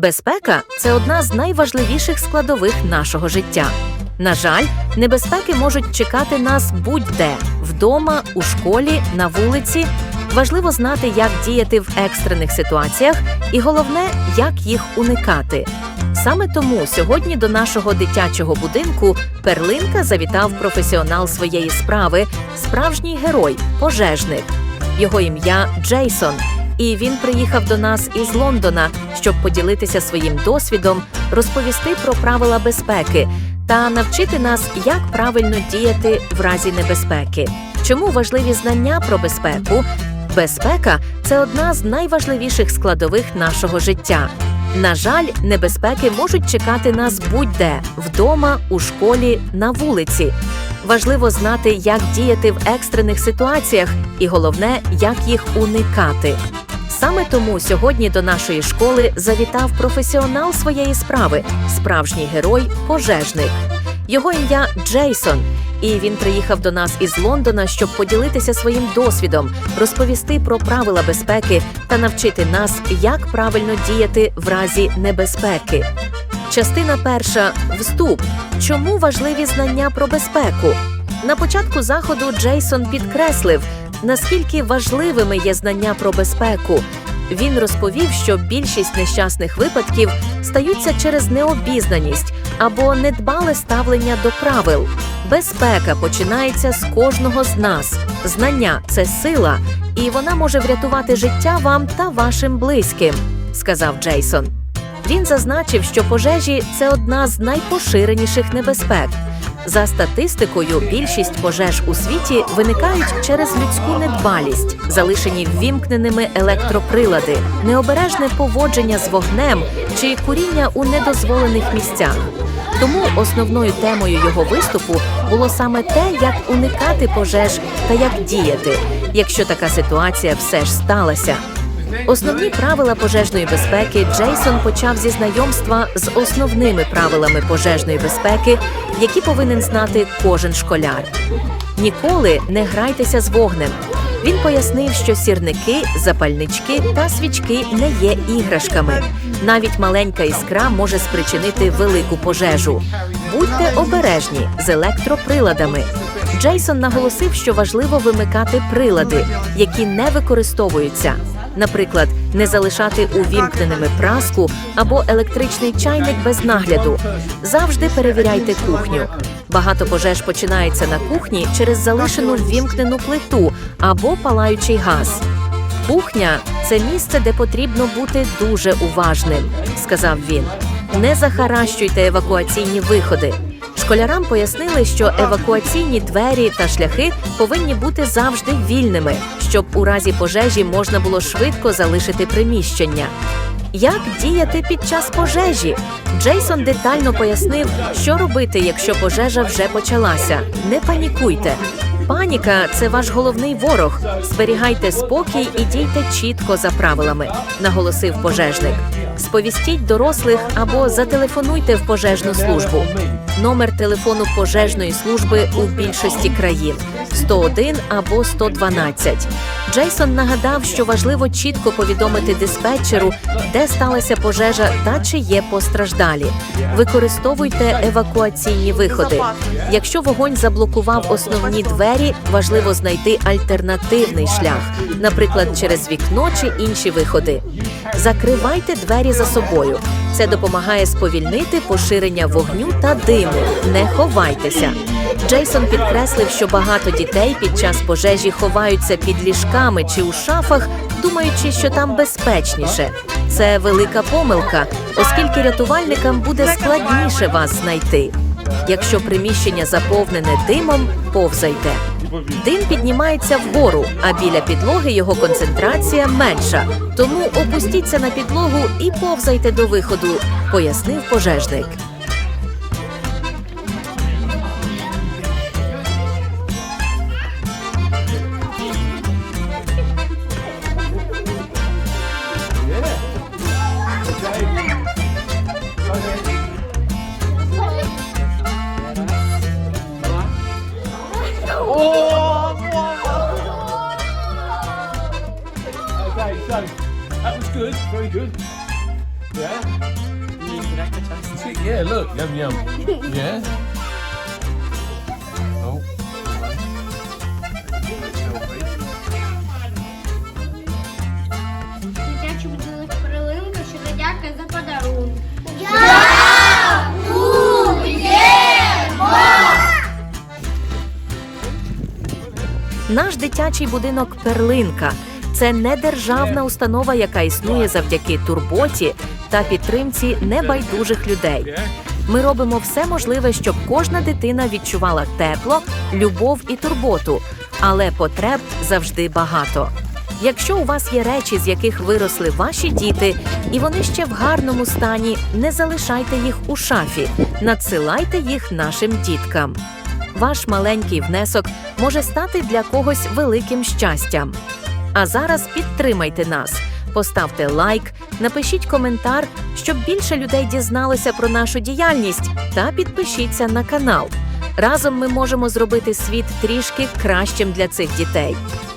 Безпека це одна з найважливіших складових нашого життя. На жаль, небезпеки можуть чекати нас будь-де вдома, у школі, на вулиці. Важливо знати, як діяти в екстрених ситуаціях, і головне, як їх уникати. Саме тому сьогодні до нашого дитячого будинку перлинка завітав професіонал своєї справи, справжній герой, пожежник. Його ім'я Джейсон, і він приїхав до нас із Лондона, щоб поділитися своїм досвідом, розповісти про правила безпеки та навчити нас, як правильно діяти в разі небезпеки. Чому важливі знання про безпеку? Безпека це одна з найважливіших складових нашого життя. На жаль, небезпеки можуть чекати нас будь-де вдома, у школі, на вулиці. Важливо знати, як діяти в екстрених ситуаціях, і головне, як їх уникати. Саме тому сьогодні до нашої школи завітав професіонал своєї справи, справжній герой, пожежник. Його ім'я Джейсон, і він приїхав до нас із Лондона, щоб поділитися своїм досвідом, розповісти про правила безпеки та навчити нас, як правильно діяти в разі небезпеки. Частина перша вступ. Чому важливі знання про безпеку? На початку заходу Джейсон підкреслив, наскільки важливими є знання про безпеку. Він розповів, що більшість нещасних випадків стаються через необізнаність або недбале ставлення до правил. Безпека починається з кожного з нас. Знання це сила, і вона може врятувати життя вам та вашим близьким, сказав Джейсон. Він зазначив, що пожежі це одна з найпоширеніших небезпек. За статистикою, більшість пожеж у світі виникають через людську недбалість, залишені ввімкненими електроприлади, необережне поводження з вогнем чи куріння у недозволених місцях. Тому основною темою його виступу було саме те, як уникати пожеж та як діяти, якщо така ситуація все ж сталася. Основні правила пожежної безпеки Джейсон почав зі знайомства з основними правилами пожежної безпеки, які повинен знати кожен школяр. Ніколи не грайтеся з вогнем. Він пояснив, що сірники, запальнички та свічки не є іграшками. Навіть маленька іскра може спричинити велику пожежу. Будьте обережні з електроприладами. Джейсон наголосив, що важливо вимикати прилади, які не використовуються. Наприклад, не залишати увімкненими праску або електричний чайник без нагляду. Завжди перевіряйте кухню. Багато пожеж починається на кухні через залишену ввімкнену плиту або палаючий газ. Кухня це місце, де потрібно бути дуже уважним, сказав він. Не захаращуйте евакуаційні виходи. Школярам пояснили, що евакуаційні двері та шляхи повинні бути завжди вільними, щоб у разі пожежі можна було швидко залишити приміщення. Як діяти під час пожежі? Джейсон детально пояснив, що робити, якщо пожежа вже почалася. Не панікуйте. Паніка це ваш головний ворог. Зберігайте спокій і дійте чітко за правилами, наголосив пожежник. Сповістіть дорослих або зателефонуйте в пожежну службу. Номер телефону пожежної служби у більшості країн 101 або 112. Джейсон нагадав, що важливо чітко повідомити диспетчеру, де сталася пожежа та чи є постраждалі. Використовуйте евакуаційні виходи. Якщо вогонь заблокував основні двері, важливо знайти альтернативний шлях, наприклад, через вікно чи інші виходи. Закривайте двері за собою. Це допомагає сповільнити поширення вогню та диму. Не ховайтеся. Джейсон підкреслив, що багато дітей під час пожежі ховаються під ліжками чи у шафах, думаючи, що там безпечніше. Це велика помилка, оскільки рятувальникам буде складніше вас знайти. Якщо приміщення заповнене димом, повзайте. Дим піднімається вгору, а біля підлоги його концентрація менша. Тому опустіться на підлогу і повзайте до виходу, пояснив пожежник. Very good. Yeah. Yeah, look, yum yum. Yeah. Oh. Дитячий будинок Крилинка, щиро дякую за подарунок. Наш дитячий будинок Перлинка це не державна установа, яка існує завдяки турботі та підтримці небайдужих людей. Ми робимо все можливе, щоб кожна дитина відчувала тепло, любов і турботу, але потреб завжди багато. Якщо у вас є речі, з яких виросли ваші діти, і вони ще в гарному стані, не залишайте їх у шафі, надсилайте їх нашим діткам. Ваш маленький внесок може стати для когось великим щастям. А зараз підтримайте нас. Поставте лайк, напишіть коментар, щоб більше людей дізналося про нашу діяльність, та підпишіться на канал. Разом ми можемо зробити світ трішки кращим для цих дітей.